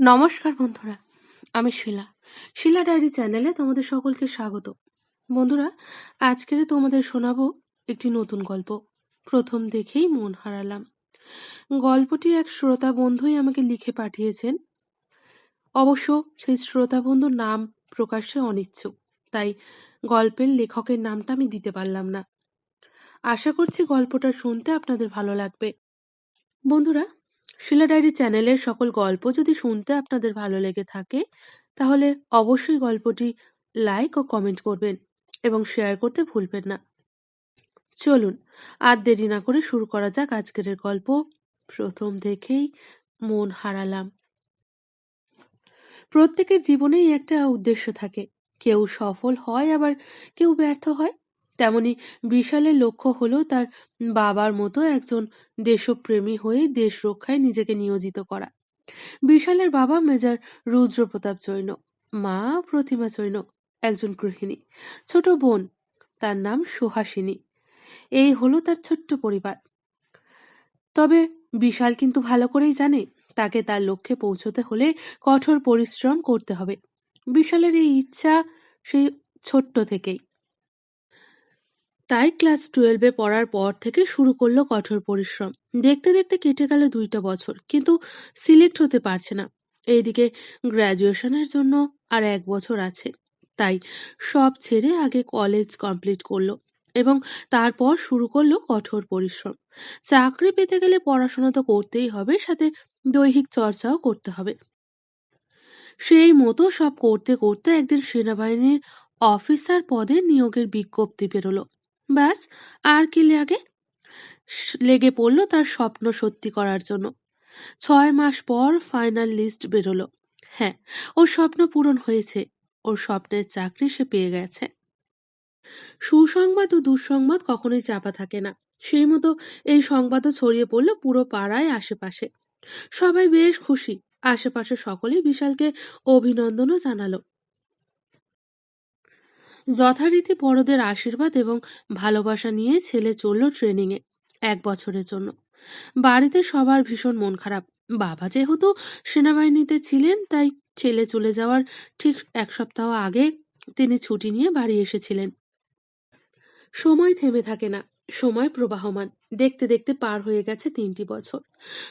নমস্কার বন্ধুরা, আমি শিলা। শিলা ডায়েরি চ্যানেলে তোমাদের সকলকে স্বাগত। বন্ধুরা, আজকের তোমাদের শোনাবো একটি নতুন গল্প। প্রথম দেখেই মন হারালাম। গল্পটি এক শ্রোতা বন্ধুই আমাকে লিখে পাঠিয়েছেন। অবশ্য সেই শ্রোতা বন্ধুর নাম প্রকাশ্যে অনিচ্ছুক, তাই গল্পের লেখকের নামটা আমি দিতে পারলাম না। আশা করছি গল্পটা শুনতে আপনাদের ভালো লাগবে। বন্ধুরা শিলা ডায়েরি চ্যানেলের সকল গল্প যদি শুনতে আপনাদের ভালো লেগে থাকে, তাহলে অবশ্যই গল্পটি লাইক ও কমেন্ট করবেন এবং শেয়ার করতে ভুলবেন না। চলুন, আর দেরি না করে শুরু করা যাক আজকের গল্প। প্রথম দেখেই মন হারালাম। প্রত্যেকের জীবনেই একটা উদ্দেশ্য থাকে। কেউ সফল হয়, আবার কেউ ব্যর্থ হয়। তেমনি বিশালের লক্ষ্য হলো তার বাবার মতো একজন দেশপ্রেমী হয়ে দেশ রক্ষায় নিজেকে নিয়োজিত করা। বিশালের বাবা মেজর রুদ্রপ্রতাপ জৈন মা প্রতিমা জৈন একজন গৃহিণী, ছোট বোন, তার নাম সুহাসিনী। এই হলো তার ছোট্ট পরিবার। তবে বিশাল কিন্তু ভালো করেই জানে, তাকে তার লক্ষ্যে পৌঁছতে হলে কঠোর পরিশ্রম করতে হবে। বিশালের এই ইচ্ছা সেই ছোট্ট থেকেই। তাই ক্লাস টুয়েলভে পড়ার পর থেকে শুরু করল কঠোর পরিশ্রম। দেখতে দেখতে কেটে গেল দুইটা বছর, কিন্তু সিলেক্ট হতে পারছে না। এইদিকে গ্র্যাজুয়েশনের জন্য আর এক বছর আছে। তাই সব ছেড়ে আগে কলেজ কমপ্লিট করল এবং তারপর শুরু করল কঠোর পরিশ্রম। চাকরি পেতে গেলে পড়াশোনা তো করতেই হবে, সাথে দৈহিক চর্চাও করতে হবে। সেই মতো সব করতে করতে একদিন সেনাবাহিনীর অফিসার পদে নিয়োগের বিজ্ঞপ্তি বেরোলো। ব্যাস, আর কি লাগে? লেগে পড়ল তার স্বপ্ন সত্যি করার জন্য। ছয় মাস পর ফাইনাল লিস্ট বেরোলো। হ্যাঁ ওর স্বপ্ন পূরণ হয়েছে। ওর স্বপ্নের চাকরি সে পেয়ে গেছে। সুসংবাদ ও দুঃসংবাদ কখনোই চাপা থাকে না। সেই মতো এই সংবাদও ছড়িয়ে পড়ল পুরো পাড়ায় আশেপাশে। সবাই বেশ খুশি। আশেপাশে সকলেই বিশালকে অভিনন্দনও জানালো। যথারীতি বড়দের আশীর্বাদ এবং ভালোবাসা নিয়ে ছেলে চলল ট্রেনিংয়ে এক বছরের জন্য। বাড়িতে সবার ভীষণ মন খারাপ। বাবা যেহেতু সেনাবাহিনীতে ছিলেন, তাই ছেলে চলে যাওয়ার ঠিক এক সপ্তাহ আগে তিনি ছুটি নিয়ে বাড়ি এসেছিলেন। সময় থেমে থাকে না, সময় প্রবাহমান। দেখতে দেখতে পার হয়ে গেছে তিনটি বছর।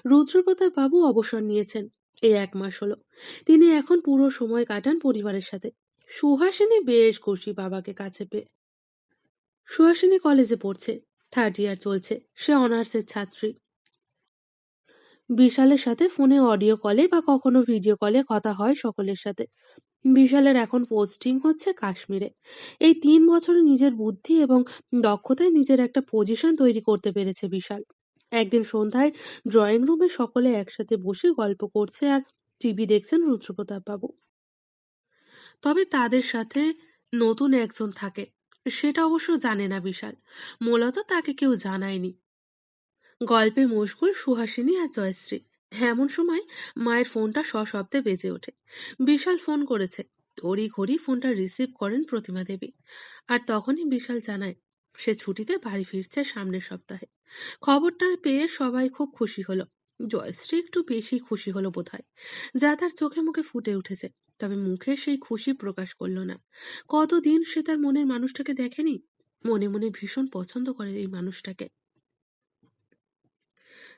রুদ্রপ্রতাপ বাবু অবসর নিয়েছেন এই এক মাস হলো। তিনি এখন পুরো সময় কাটান পরিবারের সাথে। সুহাসিনী বেশ খুশি বাবাকে কাছে পেয়ে। সুহাসিনী কলেজে পড়ছে থার্ড ইয়ার চলছে, সে অনার্সের ছাত্রী। বিশালের সাথে ফোনে অডিও কলে বা কখনো ভিডিও কলে কথা হয় সকলের সাথে। বিশালের এখন পোস্টিং হচ্ছে কাশ্মীরে। এই তিন বছরে নিজের বুদ্ধি এবং দক্ষতায় নিজের একটা পজিশন তৈরি করতে পেরেছে বিশাল। একদিন সন্ধ্যায় ড্রয়িং রুমে সকলে একসাথে বসে গল্প করছে আর টিভি দেখছেন রুদ্রপ্রতাপ বাবু তবে তাদের সাথে নতুন একজন থাকে, সেটা অবশ্য জানে না বিশাল। মূলত তাকে কেউ জানায়নি। গল্পে মশগুল, সুহাসিনী আর জয়শ্রী। এমন সময় মায়ের ফোনটা সশব্দে বেজে ওঠে। বিশাল ফোন করেছে। তড়ি ঘড়ি ফোনটা রিসিভ করেন প্রতিমা দেবী। আর তখনই বিশাল জানায়, সে ছুটিতে বাড়ি ফিরছে সামনের সপ্তাহে। খবরটা পেয়ে সবাই খুব খুশি হলো। জয়শ্রী একটু বেশি খুশি হলো বোধহয়, যা তার চোখে মুখে ফুটে উঠেছে। তবে মুখে সেই খুশি প্রকাশ করল না। কতদিন সে তার মনের মানুষটাকে দেখেনি? মনে মনে ভীষণ পছন্দ করে এই মানুষটাকে।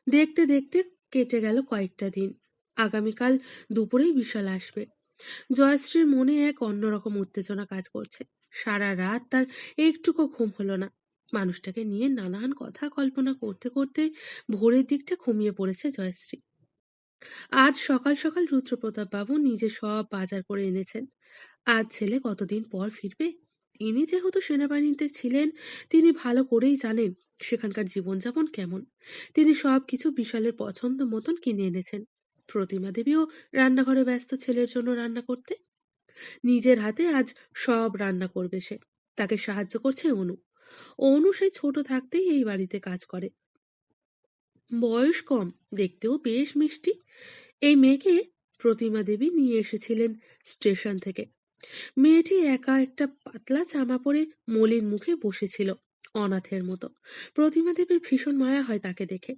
দেখতে দেখতে কেটে গেল কয়েকটা দিন। আগামীকাল দুপুরেই বিশাল আসবে। জয়শ্রীর মনে এক অন্যরকম উত্তেজনা কাজ করছে। সারা রাত তার একটুকু ঘুম হলো না। মানুষটাকে নিয়ে নানান কথা কল্পনা করতে করতে ভোরের দিকটা ঘুমিয়ে পড়েছে জয়শ্রী। আজ সকাল সকাল রুদ্রপ্রতাপ বাবু নিজে সব বাজার করে এনেছেন। আজ ছেলে কতদিন পর ফিরবে? তিনি যেহেতু সেনাবাহিনীতে ছিলেন, তিনি ভালো করেই জানেন সেখানকার জীবনযাপন কেমন। তিনি সব কিছু বিশালের পছন্দ মতন কিনে এনেছেন। প্রতিমা দেবীও রান্নাঘরে ব্যস্ত ছেলের জন্য রান্না করতে। নিজের হাতে আজ সব রান্না করবে সে। তাকে সাহায্য করছে অনু। অনু সেই ছোট থাকতেই এই বাড়িতে কাজ করে। বয়স কম, দেখতেও বেশ মিষ্টি। এই মেয়েকে প্রতিমা দেবী নিয়ে এসেছিলেন স্টেশন থেকে। মেয়েটি একা একটা পাতলা জামা পরে মলিন মুখে বসেছিল অনাথের মতো। প্রতিমা দেবীর ভীষণ মায়া হয় তাকে দেখে।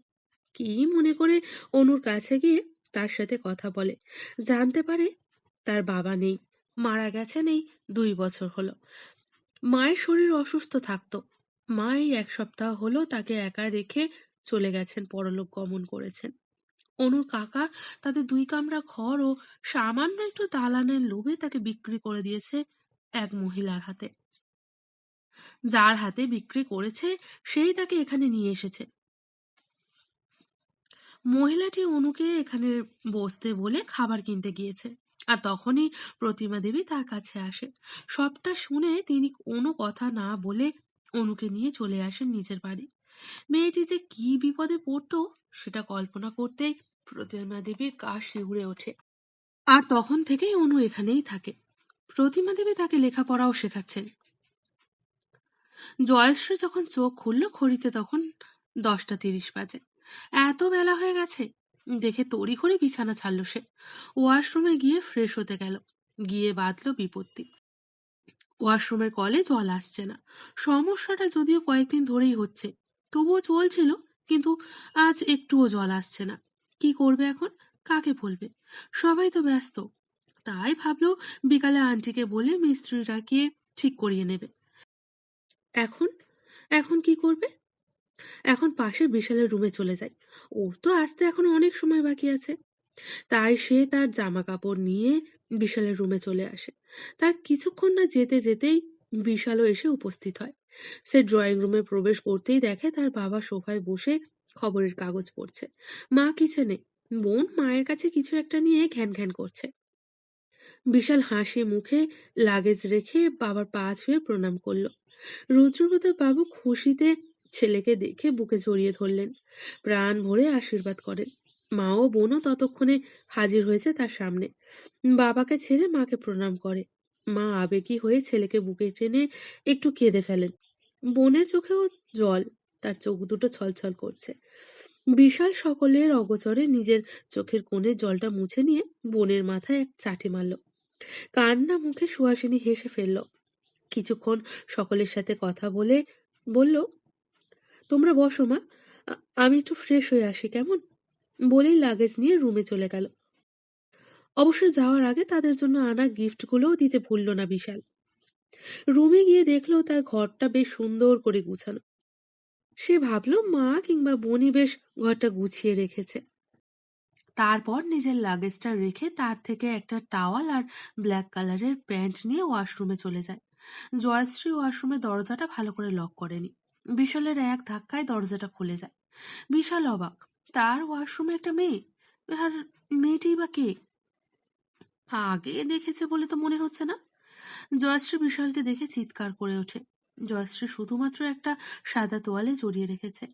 কি মনে করে অনুর কাছে গিয়ে তার সাথে কথা বলে। জানতে পারে তার বাবা নেই, মারা গেছেন এই দুই বছর হলো। মায়ের শরীর অসুস্থ থাকতো। মা এই এক সপ্তাহ হলো তাকে একা রেখে চলে গেছেন, পরলোক গমন করেছেন। অনুর কাকা তাদের দুই কামরা ঘর ও সামান্য একটু দালানের লোভে তাকে বিক্রি করে দিয়েছে এক মহিলার হাতে। যার হাতে বিক্রি করেছে, সেই তাকে এখানে নিয়ে এসেছে। মহিলাটি অনুকে এখানে বসতে বলে খাবার কিনতে গিয়েছে আর তখনই প্রতিমা দেবী তার কাছে আসে। সবটা শুনে তিনি কোনো কথা না বলে অনুকে নিয়ে চলে আসেন নিজের বাড়ি। মেয়েটি যে কি বিপদে পড়তো, সেটা কল্পনা করতেই প্রতিমা দেবীর গা শিউরে ওঠে। আর তখন থেকেই অনু এখানেই থাকে। প্রতিমা দেবী তাকে লেখাপড়াও শেখাচ্ছেন। জয়শ্রী যখন চোখ খুলল ঘড়িতে তখন দশটা তিরিশ বাজে। এত বেলা হয়ে গেছে। দেখে তড়িঘড়ি বিছানা ছাড়ল সে। ওয়াশরুমে গিয়ে ফ্রেশ হতে গেল। গিয়ে বাঁধলো বিপত্তি। ওয়াশরুমের কলে জল আসছে না। সমস্যাটা যদিও কয়েকদিন ধরেই হচ্ছে। তবুও চলছিল, কিন্তু আজ একটুও জল আসছে না। কি করবে এখন? কাকে বলবে? সবাই তো ব্যস্ত। তাই ভাবলো বিকালে আন্টিকে বলে মিস্ত্রি ডাকিয়ে ঠিক করিয়ে নেবে। এখন? এখন কি করবে? এখন পাশে বিশালের রুমে চলে যায়। ওর তো আসতে এখন অনেক সময় বাকি আছে। তাই সে তার জামা কাপড় নিয়ে বিশালের রুমে চলে আসে। তার কিছুক্ষণ না যেতে যেতেই বিশালও এসে উপস্থিত হয়। সে ড্রয়িং রুমে প্রবেশ করতেই দেখে তার বাবা সোফায় বসে খবরের কাগজ পড়ছে। মা কিচেনে বোন মায়ের কাছে কিছু একটা নিয়ে ঘ্যান ঘ্যান করছে। বিশাল হাসি মুখে লাগেজ রেখে বাবার পা ছুঁয়ে প্রণাম করল। রুদ্রপ্রতাপ বাবু খুশিতে ছেলেকে দেখে বুকে জড়িয়ে ধরলেন। প্রাণ ভরে আশীর্বাদ করেন। মা ও বোনও ততক্ষণে হাজির হয়েছে তার সামনে। বাবাকে ছেড়ে মাকে প্রণাম করে। মা আবেগী হয়ে ছেলেকে বুকে টেনে একটু কেঁদে ফেলেন। বোনের চোখেও জল, তার চোখ দুটো ছলছল করছে। বিশাল সকলের অগচরে নিজের চোখের কোণে জলটা মুছে নিয়ে বোনের মাথায় এক চাটি মারল। কান্না মুখে সুহাসিনী হেসে ফেলল। কিছুক্ষণ সকলের সাথে কথা বলে বলল, তোমরা বসো মা আমি একটু ফ্রেশ হয়ে আসি, কেমন? বলেই লাগেজ নিয়ে রুমে চলে গেল। অবশ্য যাওয়ার আগে তাদের জন্য আনা গিফটগুলোও দিতে ভুলল না বিশাল। রুমে গিয়ে দেখল তার ঘরটা বেশ সুন্দর করে গুছানো। সে ভাবলো, মা কিংবা বনি বেশ ঘরটা গুছিয়ে রেখেছে। তারপর নিজের লাগেজটা রেখে তার থেকে একটা টাওয়াল আর ব্ল্যাক কালারের প্যান্ট নিয়ে ওয়াশরুমে চলে যায়। জয়শ্রী ওয়াশরুমের দরজাটা ভালো করে লক করেনি। বিশালের এক ধাক্কায় দরজাটা খুলে যায়। বিশাল অবাক, তার ওয়াশরুমে একটা মেয়ে? আর মেয়েটি বা কে? আগে দেখেছে বলে তো মনে হচ্ছে না। জয়শ্রী বিশালকে দেখে চিৎকার করে ওঠে। জয়শ্রী শুধুমাত্র একটা সাদা তোয়ালে জড়িয়ে রেখেছে।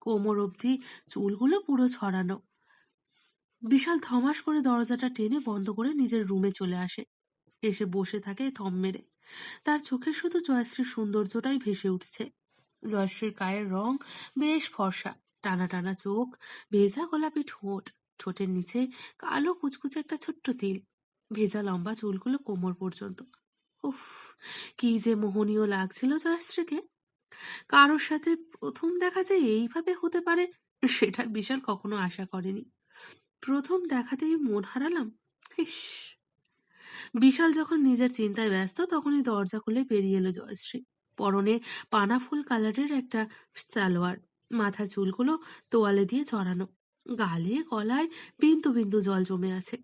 কোমর অবধি চুলগুলো পুরো ছড়ানো। বিশাল থমাস করে দরজাটা টেনে বন্ধ করে নিজের রুমে চলে আসে। এসে বসে থাকে থম মেরে। তার চোখে শুধু জয়শ্রীর সৌন্দর্যটাই ভেসে উঠছে। জয়শ্রীর গায়ের রং বেশ ফর্সা। টানা টানা চোখ, ভেজা গোলাপি ঠোঁট, ঠোঁটের নিচে কালো কুচকুচে একটা ছোট্ট তিল। ভেজা লম্বা চুলগুলো কোমর পর্যন্ত। উফ, কি যে মোহনীয় লাগছিল জয়শ্রীকে কারোর সাথে প্রথম দেখা যে এইভাবে হতে পারে, সেটা বিশাল কখনো আশা করেনি। প্রথম দেখাতেই মন হারালাম বিশাল যখন নিজের চিন্তায় ব্যস্ত, তখনই দরজা খুলে বেরিয়ে এলো জয়শ্রী। পরনে পানা ফুল কালারের একটা সালোয়ার মাথার চুলগুলো তোয়ালে দিয়ে চড়ানো, গালে, গলায় বিন্দু বিন্দু জল জমে আছে।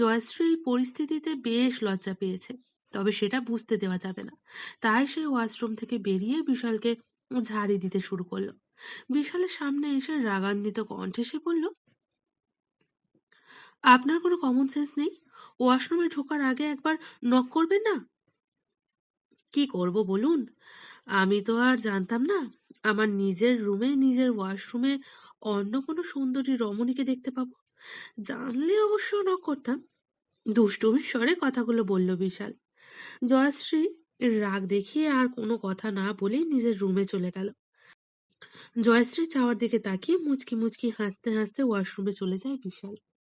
জয়শ্রী এই পরিস্থিতিতে বেশ লজ্জা পেয়েছে, তবে সেটা বুঝতে দেওয়া যাবে না। তাই সে ওয়াশরুম থেকে বেরিয়ে বিশালকে ঝাড়ি দিতে শুরু করল। বিশালের সামনে এসে রাগান্বিত কণ্ঠে সে বলল, আপনার কোনো কমন সেন্স নেই? ওয়াশরুমে ঢোকার আগে একবার নক করবেন না? কি করব বলুন? আমি তো আর জানতাম না। আমার নিজের রুমে, নিজের ওয়াশরুমে অন্য কোনো সুন্দরী রমণীকে দেখতে পাবো। জানলে অবশ্য নক করতাম। দুষ্টুমির স্বরে কথাগুলো বলল বিশাল। জয়শ্রী রাগ দেখিয়ে আর কোনো কথা না বলেই নিজের রুমে চলে গেল। জয়শ্রী চাওয়ার দিকে তাকিয়ে মুচকি মুচকি হাসতে হাসতে ওয়াশরুমে চলে যায় বিশাল।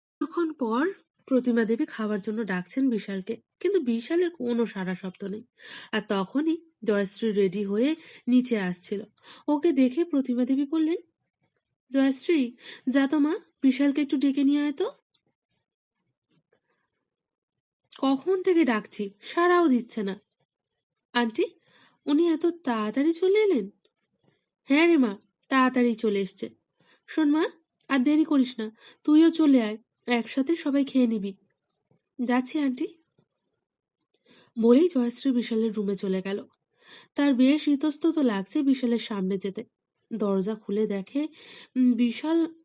কিছুক্ষণ পর প্রতিমা দেবী খাবার জন্য ডাকছেন বিশালকে, কিন্তু বিশালের কোনো সারা শব্দ নেই। আর তখনই জয়শ্রী রেডি হয়ে নিচে আসছিল। ওকে দেখে প্রতিমা দেবী বললেন, জয়শ্রী, যা তো মা বিশালকে একটু ডেকে নিয়ে আয় তো। কখন থেকে ডাকছি? সাড়াও দিচ্ছে না। আন্টি, উনি এত তাড়াতাড়ি চলে এলেন? হ্যাঁ রে মা, তাড়াতাড়ি চলে এসছে। শোন মা, আর দেরি করিস না, তুইও চলে আয়, একসাথে সবাই খেয়ে নিবি। যাচ্ছি আন্টি। বলেই জয়শ্রী বিশালের রুমে চলে গেল। তার বেশ ইতস্তত লাগছে বিশালের সামনে যেতে। দরজা খুলে দেখে বিশাল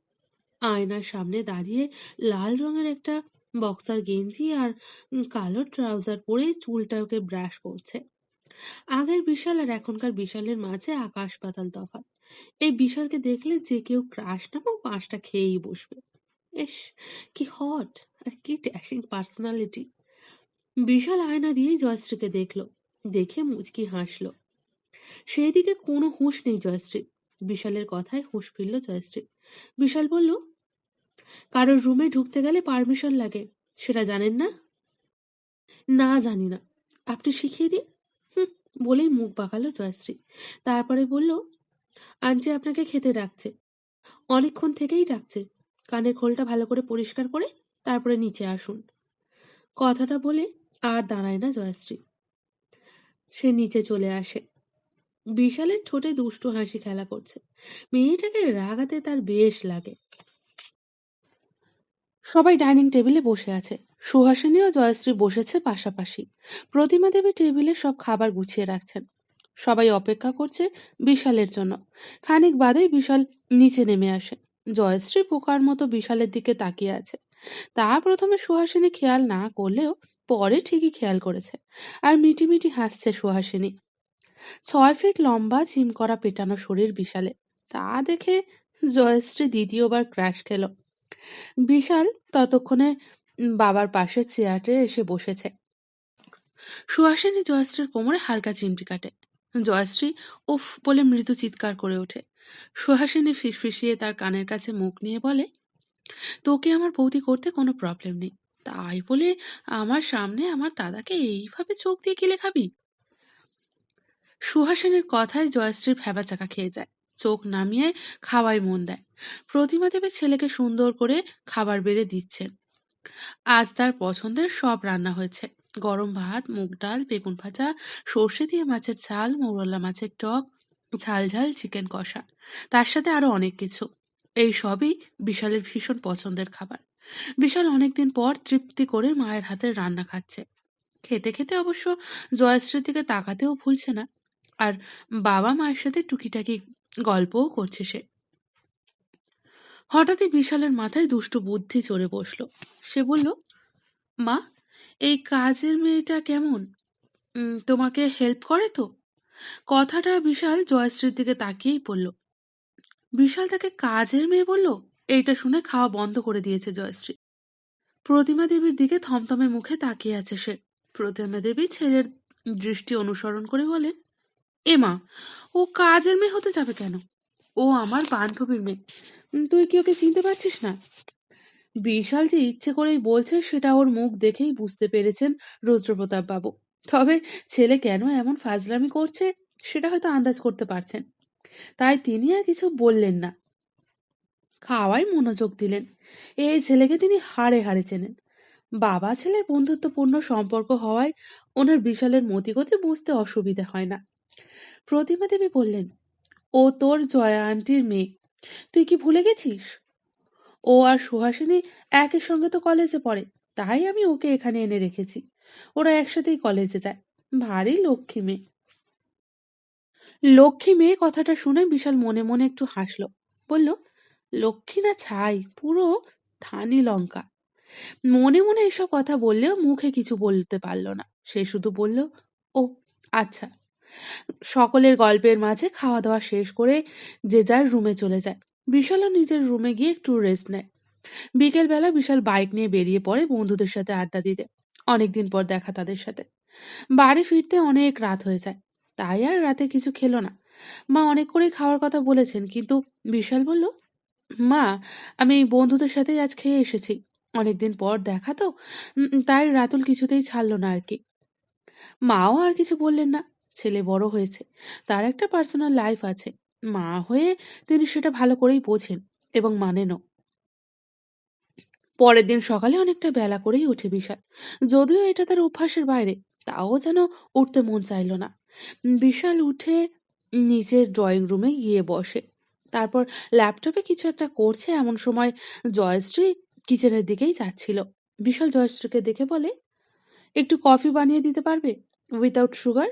আয়নার সামনে দাঁড়িয়ে লাল রঙের একটা বক্সার গেঞ্জি আর কালো ট্রাউজার পরে চুলটাকে ব্রাশ করছে। আগের বিশাল আর এখনকার বিশালের মাঝে আকাশ পাতাল তফাৎ। এই বিশালকে দেখলে যে কেউ ক্রাশ নামক পাঁচটা খেয়েই বসবে। এস কি হট আর কি ড্যাশিং পার্সোনালিটি বিশাল আয়না দিয়েই জয়শ্রীকে দেখল, দেখে মুচকি হাসলো। সেই দিকে কোনো হুঁশ নেই জয়শ্রী বিশালের কথায় হুঁশ ফিরল জয়শ্রী। বিশাল বলল, কারোর রুমে ঢুকতে গেলে পারমিশন লাগে, সেটা জানেন না? না, জানি না। আপনি শিখিয়ে দিন। হুম, বলেই মুখ বাঁকালো জয়শ্রী। তারপরে বলল, আন্টি আপনাকে খেতে ডাকছে। অনেকক্ষণ থেকেই ডাকছে। কানের খোলটা ভালো করে পরিষ্কার করে তারপরে নিচে আসুন। কথাটা বলে আর দাঁড়ায় না জয়শ্রী। সে নিচে চলে আসে। বিশালের ঠোঁটে দুষ্টু হাসি খেলা করছে। মেয়েটাকে রাগাতে তার বেশ লাগে। সবাই ডাইনিং টেবিলে বসে আছে। সুহাসিনী ও জয়শ্রী বসেছে পাশাপাশি। প্রতিমা দেবী টেবিলে সব খাবার গুছিয়ে রাখছেন। সবাই অপেক্ষা করছে বিশালের জন্য। খানিক বাদেই বিশাল নিচে নেমে আসে। জয়শ্রী পোকার মতো বিশালের দিকে তাকিয়ে আছে। তা প্রথমে সুহাসিনী খেয়াল না করলেও পরে ঠিকই খেয়াল করেছে। আর মিটি মিটি হাসছে সুহাসিনী। ছয় ফিট লম্বা, জিম করা পেটানো শরীর বিশালে। তা দেখে জয়শ্রী দ্বিতীয়বার ক্র্যাশ খেল। বিশাল ততক্ষণে বাবার পাশে চেয়ারে এসে বসেছে। সুহাসিনী জয়শ্রীর কোমরে হালকা চিমটি কাটে। জয়শ্রী উফ বলে মৃদু চিৎকার করে ওঠে। সুহাসিনী ফিসফিসিয়ে তার কানের কাছে মুখ নিয়ে বলে, তোকে আমার বৌদি করতে কোনো প্রবলেম নেই। তাই বলে আমার সামনে আমার দাদাকে এইভাবে চোখ দিয়ে গিলে খাবি? সুহাসিনীর কথায় জয়শ্রী ভ্যাবাচাকা খেয়ে যায়। চোখ নামিয়ে খাওয়ায় মন দেয়। প্রতিমা দেবী ছেলেকে সুন্দর করে খাবার বেড়ে দিচ্ছেন আজ তার পছন্দের সব রান্না হয়েছে। গরম ভাত, মুগ ডাল, বেগুন ভাজা, সর্ষে দিয়ে মাছের ঝাল, মৌরলা মাছের টক, ঝাল ঝাল চিকেন কষা। তার সাথে আরও অনেক কিছু। এই সবই বিশালের ভীষণ পছন্দের খাবার। বিশাল অনেকদিন পর তৃপ্তি করে মায়ের হাতের রান্না খাচ্ছে। খেতে খেতে অবশ্য জয়শ্রীর দিকে তাকাতেও ভুলছে না। আর বাবা মায়ের সাথে টুকিটাকি গল্পও করছে সে। হঠাৎই বিশালের মাথায় দুষ্টু বুদ্ধি চড়ে বসল। সে বলল, মা, এই কাজের মেয়েটা কেমন? তোমাকে হেল্প করে তো? কথাটা বিশাল জয়শ্রীর দিকে তাকিয়েই পড়ল। বিশাল তাকে কাজের মেয়ে বলল? এইটা শুনে খাওয়া বন্ধ করে দিয়েছে জয়শ্রী। প্রতিমা দেবীর দিকে থমথমে মুখে তাকিয়ে আছে সে। প্রতিমা দেবী ছেলের দৃষ্টি অনুসরণ করে বলেন এমা ও কাজের মেয়ে হতে যাবে কেন? ও আমার বান্ধবীর মেয়ে। তুই কি ওকে চিনতে পারছিস না? বিশাল যে ইচ্ছে করেই বলছে, সেটা ওর মুখ দেখেই বুঝতে পেরেছেন রুদ্রপ্রতাপ বাবু তবে ছেলে কেন এমন ফাজলামি করছে, সেটা হয়তো আন্দাজ করতে পারছেন। তাই তিনি আর কিছু বললেন না। খাওয়ায় মনোযোগ দিলেন। এই ছেলেকে তিনি হাড়ে হাড়ে চেনেন। বাবা ছেলের বন্ধুত্বপূর্ণ সম্পর্ক হওয়ায় ওনার বিশালের মতিগতি বুঝতে অসুবিধে হয় না। প্রতিমা দেবী বললেন, ও তোর জয়া আন্টির মেয়ে, তুই কি ভুলে গেছিস? ও আর সুহাসিনী একই সঙ্গে তো কলেজে পড়ে, তাই আমি ওকে এখানে এনে রেখেছি। ওরা একসাথেই কলেজে যায়। ভারী লক্ষ্মী মেয়ে। লক্ষ্মী মেয়ে কথাটা শুনে বিশাল মনে মনে একটু হাসলো। বলল, লক্ষ্মী না ছাই, পুরো ধানি লঙ্কা। মনে মনে এসব কথা বললেও মুখে কিছু বলতে পারল না। সে শুধু বলল, ও আচ্ছা। সকলের গল্পের মাঝে খাওয়া দাওয়া শেষ করে যে যার রুমে চলে যায়। বিশালও নিজের রুমে গিয়ে একটু রেস্ট নেয়। বিকেলবেলা বিশাল বাইক নিয়ে বেরিয়ে পড়ে বন্ধুদের সাথে আড্ডা দিতে। অনেকদিন পর দেখা তাদের সাথে। বাড়ি ফিরতে অনেক রাত হয়ে যায়। তাই আর রাতে কিছু খেলো না। মা অনেক করেই খাওয়ার কথা বলেছেন, কিন্তু বিশাল বলল, মা, আমি বন্ধুদের সাথেই আজ খেয়ে এসেছি। অনেকদিন পর দেখা তো তাই রাতুল কিছুতেই ছাড়লো না আর কি। মাও আর কিছু বললেন না। ছেলে বড় হয়েছে, তার একটা পার্সোনাল লাইফ আছে। মা হয়ে তিনি সেটা ভালো করেই বোঝেন এবং মানেনও। পরের দিন সকালে অনেকটা বেলা করেই ওঠে বিশাল। যদিও এটা তার অভ্যাসের বাইরে, তাও যেন উঠতে মন চাইল না। বিশাল উঠে নিজের ড্রয়িং রুমে গিয়ে বসে। তারপর ল্যাপটপে কিছু একটা করছে, এমন সময় জয়শ্রী কিচেনের দিকেই যাচ্ছিল। বিশাল জয়শ্রীকে দেখে বলে, একটু কফি বানিয়ে দিতে পারবে? উইদাউট সুগার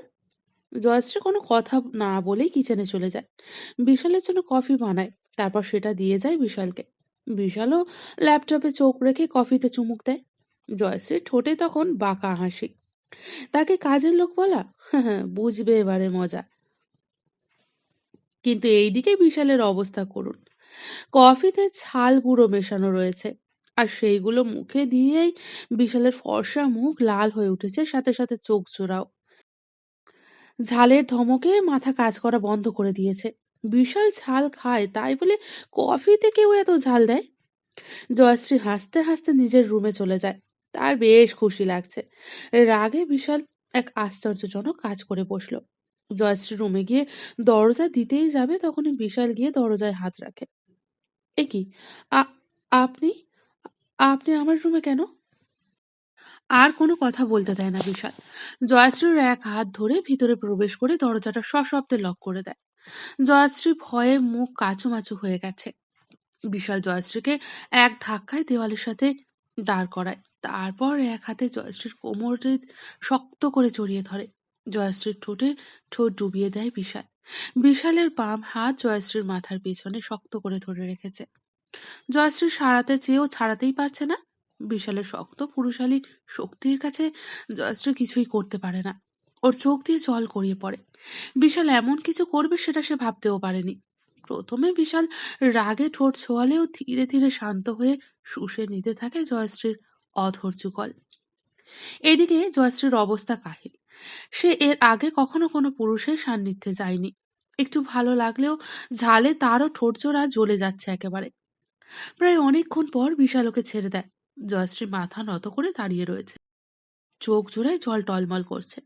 জয়শ্রী কোনো কথা না বলেই কিচেনে চলে যায়। বিশালের জন্য কফি বানায়, তারপর সেটা দিয়ে যায় বিশালকে। বিশালও ল্যাপটপে চোখ রেখে কফিতে চুমুক দেয়। জয়শ্রীর ঠোঁটে তখন বাঁকা হাসি। তাকে কাজের লোক বলা? বুঝবে এবারে মজা। কিন্তু এইদিকে বিশালের অবস্থা করুন। কফিতে ছাল গুঁড়ো মেশানো রয়েছে, আর সেইগুলো মুখে দিয়েই বিশালের ফর্সা মুখ লাল হয়ে উঠেছে, সাথে সাথে চোখ জোড়াও। ঝালের ধমকে মাথা কাজ করা বন্ধ করে দিয়েছে। বিশাল ঝাল খায়, তাই বলে কফিতে কেউ এত ঝাল দেয়? জয়শ্রী হাসতে হাসতে নিজের রুমে চলে যায়। তার বেশ খুশি লাগছে। রাগে বিশাল এক আশ্চর্যজনক কাজ করে বসল। জয়শ্রী রুমে গিয়ে দরজা দিতেই যাবে, তখনই বিশাল গিয়ে দরজায় হাত রাখে। এ কি আপনি? আপনি আমার রুমে কেন? আর কোনো কথা বলতে দেয় না বিশাল। জয়শ্রীর এক হাত ধরে ভিতরে প্রবেশ করে দরজাটা সশব্দে লক করে দেয়। জয়শ্রী ভয়ে মুখ কাচুমাচু হয়ে গেছে। বিশাল জয়শ্রীকে এক ধাক্কায় দেওয়ালের সাথে দাঁড় করায়। তারপর এক হাতে জয়শ্রীর কোমরে শক্ত করে জড়িয়ে ধরে। জয়শ্রীর ঠোঁটে ঠোঁট ডুবিয়ে দেয় বিশাল। বিশালের বাম হাত জয়শ্রীর মাথার পেছনে শক্ত করে ধরে রেখেছে। জয়শ্রী সারাতে চেয়েও ছাড়াতেই পারছে না। বিশালের শক্ত পুরুষালী শক্তির কাছে জয়শ্রী কিছুই করতে পারে না। ওর চোখ দিয়ে জল গড়িয়ে পড়ে। বিশাল এমন কিছু করবে সেটা সে ভাবতেও পারেনি। প্রথমে বিশাল রাগে ঠোঁট ছোঁয়ালেও ধীরে ধীরে শান্ত হয়ে শুষে নিতে থাকে জয়শ্রীর অধর যুগল এদিকে জয়শ্রীর অবস্থা কাহিল। সে এর আগে কখনো কোনো পুরুষের সান্নিধ্যে যায়নি। একটু ভালো লাগলেও ঝালে তারও ঠোঁট জোড়া জ্বলে যাচ্ছে একেবারে। প্রায় অনেকক্ষণ পর বিশাল ওকে ছেড়ে দেয়। জয়শ্রী মাথা নত করে দাঁড়িয়ে রয়েছে। চোখ জোড়ায় জল টলমল করছে।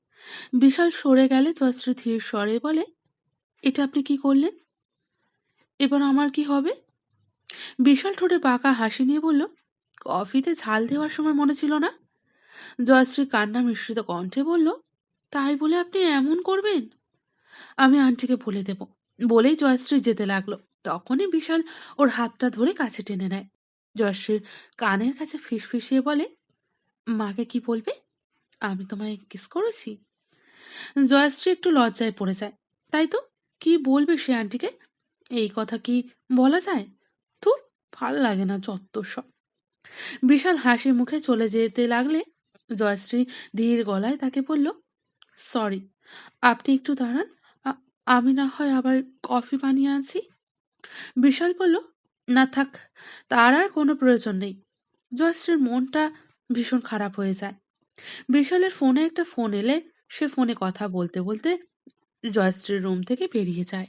বিশাল সরে গেলে জয়শ্রী ধীর স্বরে বলে, এটা আপনি কি করলেন? এবার আমার কি হবে? বিশাল ঠোঁটে বাঁকা হাসি নিয়ে বলল, কফিতে ঝাল দেওয়ার সময় মনে ছিল না? জয়শ্রী কান্না মিশ্রিত কণ্ঠে বলল, তাই বলে আপনি এমন করবেন? আমি আন্টিকে বলে দেব। বলেই জয়শ্রী যেতে লাগল। তখনই বিশাল ওর হাতটা ধরে কাছে টেনে নেয়। জয়শ্রীর কানের কাছে ফিসফিসিয়ে বলে, মাকে কি বলবে? আমি তোমায় কিস করেছি? জয়শ্রী একটু লজ্জায় পড়ে যায়। তাই তো? কি বলবে সে আন্টিকে? এই কথা কি বলা যায়? তো ভালো লাগে না যত সব। বিশাল হাসি মুখে চলে যেতে লাগলে জয়শ্রী ধীর গলায় তাকে বলল, সরি, আপনি একটু দাঁড়ান। আমি না হয় আবার কফি বানিয়ে আনছি? বিশাল বলল না থাক, তার আর কোনো প্রয়োজন নেই। জয়শ্রীর মনটা ভীষণ খারাপ হয়ে যায়। বিশালের ফোনে একটা ফোন এলে সে ফোনে কথা বলতে বলতে জয়শ্রীর রুম থেকে বেরিয়ে যায়।